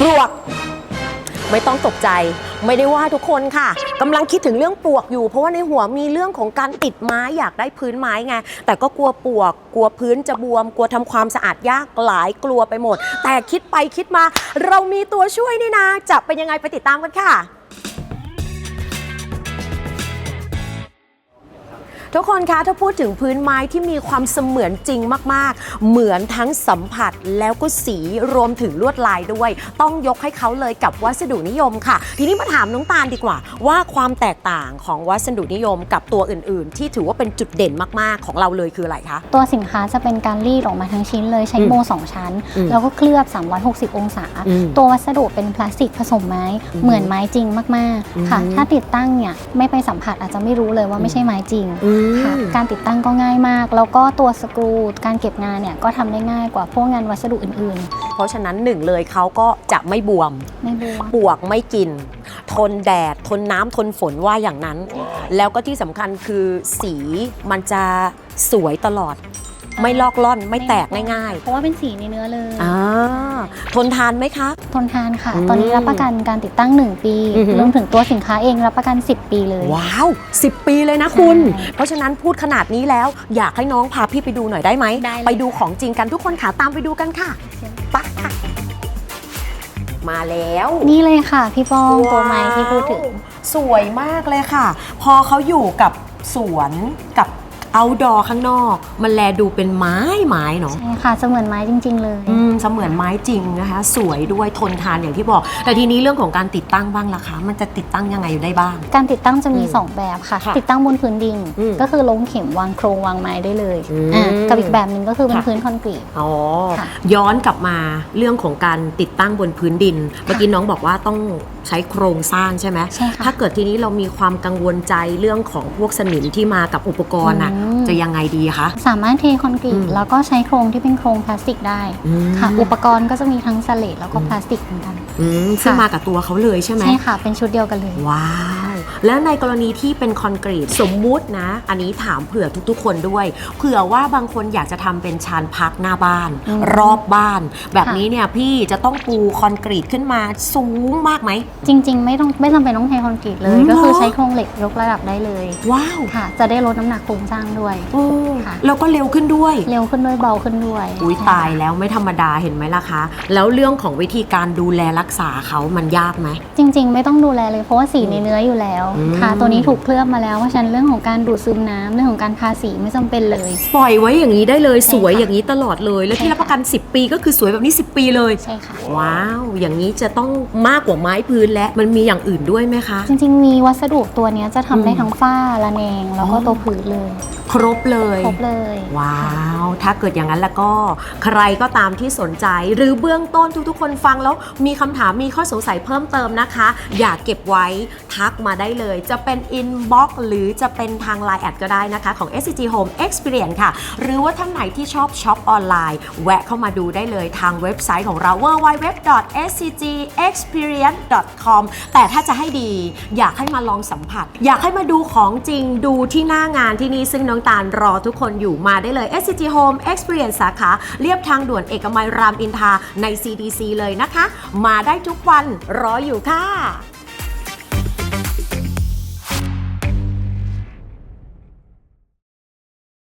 ปลวก ไม่ต้องตกใจ ไม่ได้ว่าทุกคนค่ะกำลังคิดถึงเรื่องปลวกอยู่ เพราะว่าในหัวมีเรื่องของการติดไม้อยากได้พื้นไม้ไง แต่ก็กลัวปลวก กลัวพื้นจะบวม กลัวทำความสะอาดยากหลายกลัวไปหมด แต่คิดไปคิดมา เรามีตัวช่วยนี่นะ จะเป็นยังไงไปติดตามกันค่ะ ทุกคนคะถ้าพูดถึงพื้นไม้ที่มีความเสมือนจริงมากๆ เหมือนทั้งสัมผัสแล้วก็สีรวมถึงลวดลายด้วย ต้องยกให้เขาเลยกับวัสดุนิยมค่ะ ทีนี้มาถามน้องตาลดีกว่า ว่าความแตกต่างของวัสดุนิยมกับตัวอื่น ๆ ที่ถือว่าเป็นจุดเด่นมากๆ ของเราเลยคืออะไรคะ ตัวสินค้าจะเป็นการรีดออกมาทั้งชิ้นเลยใช้อืมโมสองชั้นอืมแล้วก็เคลือบ 360 องศาอืมตัววัสดุเป็นพลาสติกผสมไม้อืมเหมือนไม้จริงมากอืมๆค่ะ ถ้าติดตั้งเนี่ยไม่ไปสัมผัสอาจจะไม่รู้เลยว่าไม่ใช่ไม้จริงอืค่ะมการติดตั้งก็ง่ายมาก แล้วก็ตัวสกรูการเก็บงานเนี่ยก็ทำได้ง่ายกว่าพวกงานวัสดุอื่นเพราะฉะนั้นหนึ่งเลยเขาก็จะไม่บวมๆไม่บูปวกไม่กิน ทนแดด ทนน้ำทนฝนว่าอย่างนั้น แล้วก็ที่สำคัญคือสีมันจะสวยตลอด ไม่ลอกล่อนไม่แตกง่ายเพราะว่าเป็นสีในเนื้อเลย ๆอ่าทนทานไหมคะ ทนทานค่ะ อืมตอนนี้รับประกันการติดตั้ง 1 ปีอือหือ รวมถึงตัวสินค้าเองรับประกัน 10 ปีเลย ว้าว 10 ปีเลยนะคุณ ใช่เพราะฉะนั้นพูดขนาดนี้แล้วอยากให้น้องพาพี่ไปดูหน่อยได้ไหม ได้เลย ไปดูของจริงกันทุกคนค่ะตามไปดูกันค่ะไปค่ะ มาแล้ว นี่เลยค่ะ พี่ป้องตัวไม้ที่พูดถึง ว้าวสวยมากเลยค่ะ พอเขาอยู่กับสวนกับ เอาดอข้างนอก มันแลดูเป็นไม้ไม้เนาะใช่ค่ะเสมือนไม้จริง ๆ เลย อืมเสมือนไม้จริงนะคะ สวยด้วยทนทานอย่างที่บอก แต่ทีนี้เรื่องของการติดตั้งบ้างล่ะคะ มันจะติดตั้งยังไงอยู่ได้บ้าง การติดตั้งจะมี อืม2 แบบค่ะ ค่ะติดตั้งบนพื้นดิน อืมก็คือลงเข็มวางโครงวางไม้ได้เลยอืมอะกับอีกแบบหนึ่งก็คือเป็นค่ะ พื้นคอนกรีต อ๋อ ค่ะย้อนกลับมาเรื่องของการติดตั้งบนพื้นดิน เมื่อกี้น้องบอกว่าต้องใช้โครงสร้างใช่ไหม ใช่ค่ะถ้าเกิดทีนี้เรามีความกังวลใจเรื่องของพวกสนิมที่มากับอุปกรณ์อะ อืมจะยังไงดีคะ สามารถเทคอนกรีอืตมแล้วก็ใช้โครงที่เป็นโครงพลาสติกได้อืมค่ะ อุปกรณ์ก็จะมีทั้งสเลดแล้วก็พลาสติกเหมือนกันอืมซึ่งค่ะมากับตัวเขาเลยใช่ไหมใช่ค่ะ เป็นชุดเดียวกันเลยว้าว แล้วในกรณีที่เป็นคอนกรีตสมมุตินะ อันนี้ถามเผื่อทุกๆ คนด้วยเผื่อว่าบางคนอยากจะทำเป็นชานพักหน้าบ้านอืมรอบบ้าน แบบค่ะนี้เนี่ยพี่จะต้องปูคอนกรีตขึ้นมาสูงมากไหม จริง ๆ ไม่ต้องไม่จำเป็นต้องเทคอนกรีตเลอืยมก็คือเหรอใช้โครงเหล็กยกระดับได้เลย ว้าวค่ะ จะได้ลดน้ำหนักโครงสร้างด้วยโอ้ค่ะแล้วก็เร็วขึ้นด้วย เร็วขึ้นด้วยเบาขึ้นด้วยอุ้ยตายแล้วไม่ธรรมดาเห็นไหมล่ะคะแล้วเรื่องของวิธีการดูแลรักษาเขามันยากไหมจริง ๆ ไม่ต้องดูแลเลยเพราะว่าสีในเนื้ออยู่แล้วอืม ค่ะ ตัวนี้ถูกเคลือบมาแล้ว เพราะฉะนั้นเรื่องของการดูดซึมน้ำเรื่องของการทาสีไม่จำเป็นเลย ปล่อยไว้อย่างนี้ได้เลยใช่ค่ะสวยอย่างนี้ตลอดเลย แล้วที่ใช่รับค่ะประกัน 10 ปีก็คือสวยแบบนี้ 10 ปีเลย ใช่ค่ะ ว้าว อย่างนี้จะต้องมากกว่าไม้พื้นและมันมีอย่างอื่นด้วยไหมคะ จริงๆ มีวัสดุตัวเนี้ยจะทำได้อืมทั้งฝ้าระแนง แล้วก็อ๋อตัวผืนเลยครบเลย ครบเลย ว้าว ถ้าเกิดอย่างนั้นแล้วก็ใครก็ตามที่สนใจ หรือเบื้องต้นทุกๆ คนฟังแล้วมีคำถามมีข้อสงสัยเพิ่มเติมนะคะ อย่าเก็บไว้ทักมาได้เลย จะเป็น inbox หรือจะเป็นทาง Line แอดก็ได้นะคะ ของ SCG Home Experience ค่ะ หรือว่าท่านไหนที่ชอบช็อปออนไลน์ แวะเข้ามาดูได้เลยทางเว็บไซต์ของเรา www.scgexperience.com แต่ถ้าจะให้ดี อยากให้มาลองสัมผัส อยากให้มาดูของจริงดูที่หน้างานที่นี่ซึ่งน้องตาลรอทุกคนอยู่มาได้เลย SCG Home Experience สาขาเรียบทางด่วนเอกมัยรามอินทราใน CDC เลยนะคะ มาได้ทุกวันรออยู่ค่ะ